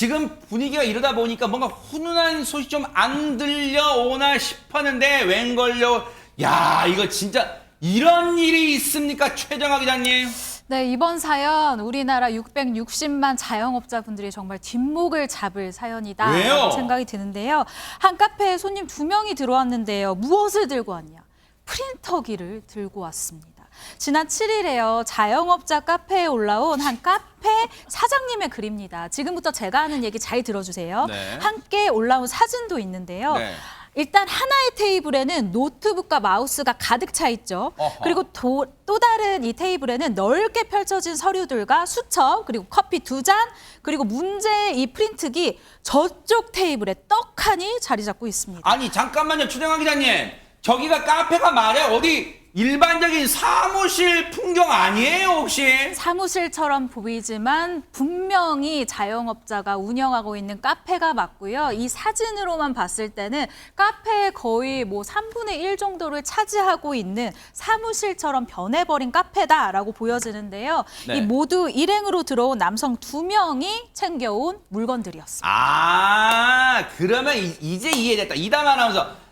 지금 분위기가 이러다 보니까 뭔가 훈훈한 소식 좀 안 들려오나 싶었는데 웬걸요? 야 이거 진짜 이런 일이 있습니까 최정화 기자님? 네, 이번 사연 우리나라 660만 자영업자분들이 정말 뒷목을 잡을 사연이다 왜요? 생각이 드는데요. 한 카페에 손님 두 명이 들어왔는데요. 무엇을 들고 왔냐? 프린터기를 들고 왔습니다. 지난 7일에요. 자영업자 카페에 올라온 한 카페 사장님의 글입니다. 지금부터 제가 하는 얘기 잘 들어주세요. 네. 함께 올라온 사진도 있는데요. 네. 일단 하나의 테이블에는 노트북과 마우스가 가득 차 있죠. 어허. 그리고 도- 또 다른 이 테이블에는 넓게 펼쳐진 서류들과 수첩, 그리고 커피 두 잔, 그리고 문제의 이 프린트기 저쪽 테이블에 떡하니 자리 잡고 있습니다. 아니 잠깐만요 최정화 기자님 저기가 카페가 말이야 어디 일반적인 사무실 풍경 아니에요 혹시? 사무실처럼 보이지만 분명히 자영업자가 운영하고 있는 카페가 맞고요. 이 사진으로만 봤을 때는 카페의 거의 뭐 3분의 1 정도를 차지하고 있는 사무실처럼 변해버린 카페다라고 보여지는데요. 네. 이 모두 일행으로 들어온 남성 두 명이 챙겨온 물건들이었습니다. 아 그러면 이- 이제 이해됐다 이담 아나운서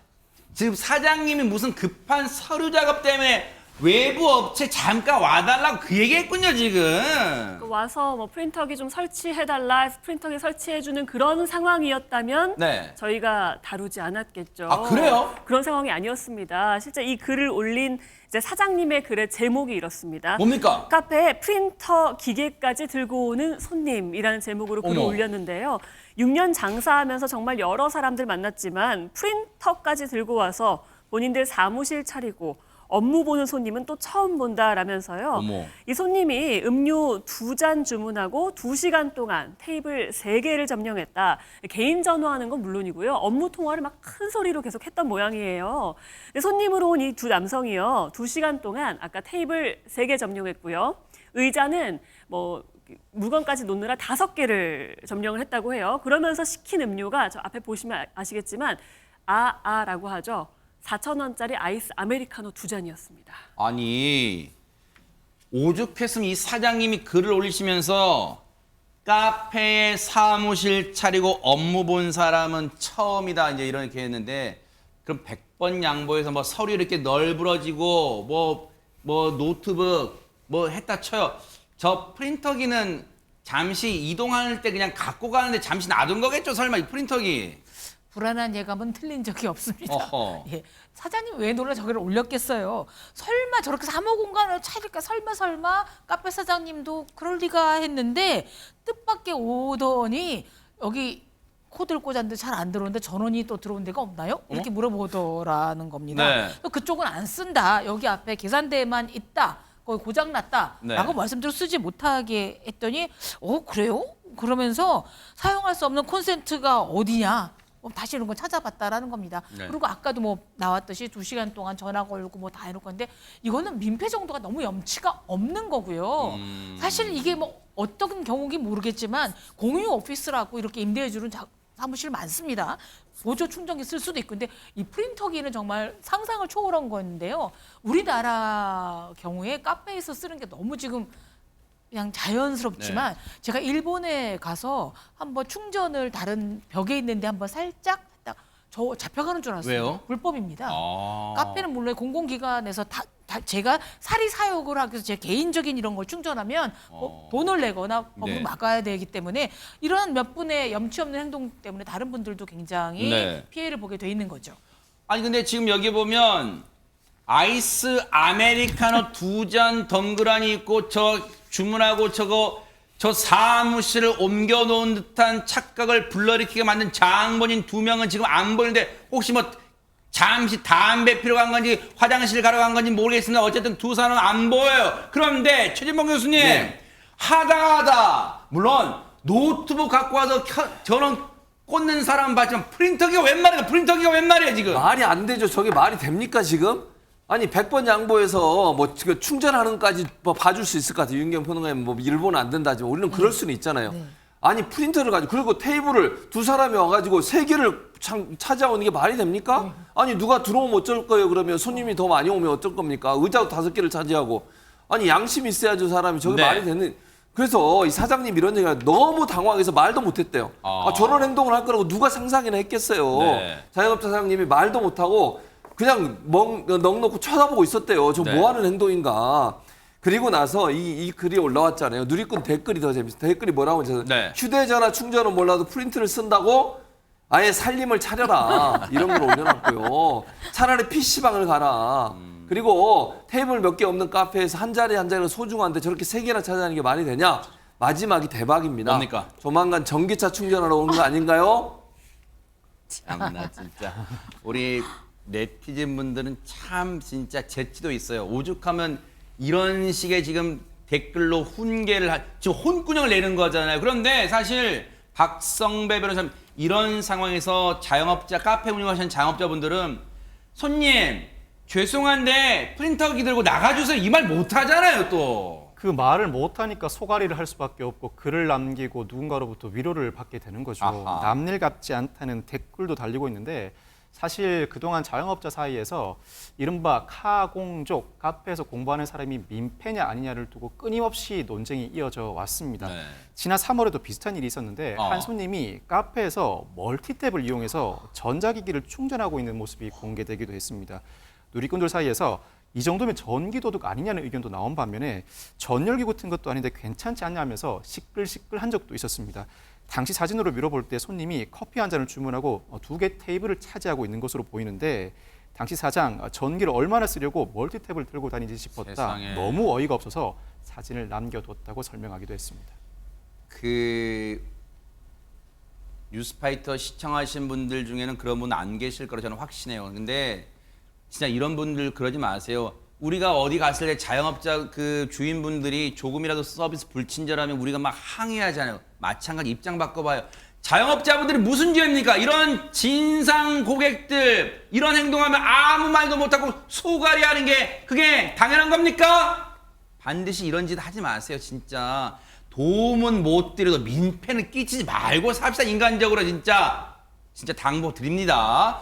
지금 사장님이 무슨 급한 서류 작업 때문에 외부 업체 잠깐 와달라고 그 얘기했군요 지금 와서 뭐 프린터기 좀 설치해달라 해서 프린터기 설치해주는 그런 상황이었다면 네. 저희가 다루지 않았겠죠. 아, 그래요? 그런 상황이 아니었습니다. 실제 이 글을 올린 이제 사장님의 글의 제목이 이렇습니다. 뭡니까? 카페에 프린터 기계까지 들고 오는 손님이라는 제목으로 글을 어머. 올렸는데요. 6년 장사하면서 정말 여러 사람들 만났지만 프린터까지 들고 와서 본인들 사무실 차리고 업무 보는 손님은 또 처음 본다라면서요. 어머. 이 손님이 음료 두 잔 주문하고 두 시간 동안 테이블 세 개를 점령했다. 개인 전화하는 건 물론이고요. 업무 통화를 막 큰 소리로 계속 했던 모양이에요. 근데 손님으로 온 이 두 남성이요. 두 시간 동안 아까 테이블 세 개 점령했고요. 의자는 뭐 물건까지 놓느라 다섯 개를 점령을 했다고 해요. 그러면서 시킨 음료가 저 앞에 보시면 아- 아시겠지만 아아라고 하죠. 4천 원짜리 아이스 아메리카노 두 잔이었습니다. 아니 오죽했으면 이 사장님이 글을 올리시면서 카페에 사무실 차리고 업무 본 사람은 처음이다 이제 이렇게 했는데 그럼 100번 양보해서 뭐 서류 이렇게 널브러지고 뭐 뭐 노트북 뭐 했다 쳐요. 저 프린터기는 잠시 이동할 때 그냥 갖고 가는데 잠시 놔둔 거겠죠 설마 이 프린터기. 불안한 예감은 틀린 적이 없습니다. 어허. 예. 사장님 왜 놀라 저기를 올렸겠어요? 설마 저렇게 사무 공간을 차릴까? 설마 설마 카페 사장님도 그럴 리가 했는데 뜻밖의 오더니 여기 코드를 꽂았는데 잘 안 들어오는데 전원이 또 들어온 데가 없나요? 이렇게 물어보더라는 겁니다. 네. 또 그쪽은 안 쓴다. 여기 앞에 계산대에만 있다. 거기 고장 났다. 네. 라고 말씀드려 쓰지 못하게 했더니 어 그래요? 그러면서 사용할 수 없는 콘센트가 어디냐? 어, 다시 이런 걸 찾아봤다라는 겁니다. 네. 그리고 아까도 뭐 나왔듯이 두 시간 동안 전화 걸고 뭐 다 해놓을 건데 이거는 민폐 정도가 너무 염치가 없는 거고요. 음. 사실 이게 뭐 어떤 경우인지 모르겠지만 공유 오피스라고 이렇게 임대해주는 자- 사무실 많습니다. 보조 충전기 쓸 수도 있고 근데 이 프린터기는 정말 상상을 초월한 건데요. 우리나라 경우에 카페에서 쓰는 게 너무 지금 그냥 자연스럽지만 네. 제가 일본에 가서 한번 충전을 다른 벽에 있는데 한번 살짝 딱 저 잡혀가는 줄 알았어요. 왜요? 불법입니다. 아. 카페는 물론 공공기관에서 다, 다 제가 사리 사욕을 하기 위해서 제 개인적인 이런 걸 충전하면 뭐 어. 돈을 내거나 법으로 네. 막아야 되기 때문에 이런 몇 분의 염치 없는 행동 때문에 다른 분들도 굉장히 네. 피해를 보게 돼 있는 거죠. 아니 근데 지금 여기 보면 아이스 아메리카노 두 잔 덩그러니 있고 저 주문하고 저거 저 사무실을 옮겨 놓은 듯한 착각을 불러일으키게 만든 장본인 두 명은 지금 안 보이는데 혹시 뭐 잠시 담배 피러 간 건지 화장실 가러 간 건지 모르겠습니다. 어쨌든 두 사람은 안 보여요. 그런데 최진봉 교수님 네. 하다 하다 물론 노트북 갖고 와서 켜- 전원 꽂는 사람 봤지만 프린터기가 웬 말이야? 프린터기가 웬 말이야 지금? 말이 안 되죠. 저게 말이 됩니까 지금? 아니 100번 양보해서 뭐 지금 충전하는 것까지 뭐 봐줄 수 있을 것 같아요. 윤경 평론가님 뭐 일본 안 된다지만 우리는 그럴 수는 있잖아요. 아니 프린터를 가지고 그리고 테이블을 두 사람이 와가지고 세 개를 참 있는 게 말이 됩니까? 아니 누가 들어오면 어쩔 거예요? 그러면 손님이 더 많이 오면 어쩔 겁니까? 의자도 다섯 개를 차지하고 아니 양심 있어야죠 사람이 저게 네. 말이 되는 그래서 이 사장님 이런 얘기가 너무 당황해서 말도 못했대요. 아. 아, 저런 행동을 할 거라고 누가 상상이나 했겠어요. 네. 자영업자 사장님이 말도 못하고 그냥 멍 넉넉고 쳐다보고 있었대요. 저 네. 뭐 하는 행동인가. 그리고 나서 이, 이 글이 올라왔잖아요. 누리꾼 댓글이 더 재밌어요. 댓글이 뭐라고 하죠? 네. 휴대전화 충전은 몰라도 프린트를 쓴다고 아예 살림을 차려라. 이런 걸 올려놨고요. 차라리 PC방을 가라. 그리고 테이블 몇 개 없는 카페에서 한 자리 한 자리가 소중한데 저렇게 세 개나 찾아다니는 게 말이 되냐? 마지막이 대박입니다. 뭡니까? 조만간 전기차 충전하러 오는 거 아닌가요? 참나 진짜 우리 네티즌 분들은 참 진짜 재치도 있어요. 오죽하면 이런 식의 지금 댓글로 훈계를 하, 지금 혼꾸녕을 내는 거잖아요. 그런데 사실 박성배 변호사님 이런 상황에서 자영업자 카페 운영하시는 자영업자분들은 손님 죄송한데 프린터기 들고 나가주세요 이 말 못하잖아요 또. 그 말을 못하니까 소가리를 할 수밖에 없고 글을 남기고 누군가로부터 위로를 받게 되는 거죠. 아하. 남일 같지 않다는 댓글도 달리고 있는데 사실 그동안 자영업자 사이에서 이른바 카공족 카페에서 공부하는 사람이 민폐냐 아니냐를 두고 끊임없이 논쟁이 이어져 왔습니다. 네. 지난 3월에도 비슷한 일이 있었는데 어. 한 손님이 카페에서 멀티탭을 이용해서 전자기기를 충전하고 있는 모습이 공개되기도 했습니다. 누리꾼들 사이에서 이 정도면 전기 도둑 아니냐는 의견도 나온 반면에 전열기 같은 것도 아닌데 괜찮지 않냐면서 시끌시끌한 적도 있었습니다. 당시 사진으로 밀어볼 때 손님이 커피 한 잔을 주문하고 두 개 테이블을 차지하고 있는 것으로 보이는데 당시 사장 어, 전기를 얼마나 쓰려고 멀티탭을 들고 다니지 싶었다. 세상에. 너무 어이가 없어서 사진을 남겨뒀다고 설명하기도 했습니다. 그 뉴스파이터 시청하신 분들 중에는 그런 분 안 계실 거라 저는 확신해요. 근데 진짜 이런 분들 그러지 마세요. 우리가 어디 갔을 때 자영업자 그 주인분들이 조금이라도 서비스 불친절하면 우리가 막 항의하잖아요. 마찬가지 입장 바꿔봐요. 자영업자분들이 무슨 죄입니까? 이런 진상 고객들 이런 행동하면 아무 말도 못하고 소갈이 하는 게 그게 당연한 겁니까? 반드시 이런 짓 하지 마세요, 진짜. 도움은 못 드려도 민폐는 끼치지 말고 삽시다, 인간적으로 진짜. 진짜 당부 드립니다.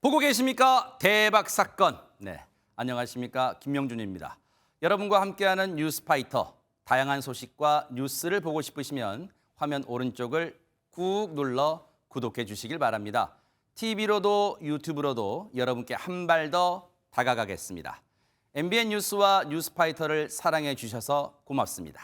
보고 계십니까? 대박 사건. 네. 안녕하십니까? 김명준입니다. 여러분과 함께하는 뉴스파이터. 다양한 소식과 뉴스를 보고 싶으시면 화면 오른쪽을 꾹 눌러 구독해 주시길 바랍니다. TV로도 유튜브로도 여러분께 한 발 더 다가가겠습니다. MBN 뉴스와 뉴스파이터를 사랑해 주셔서 고맙습니다.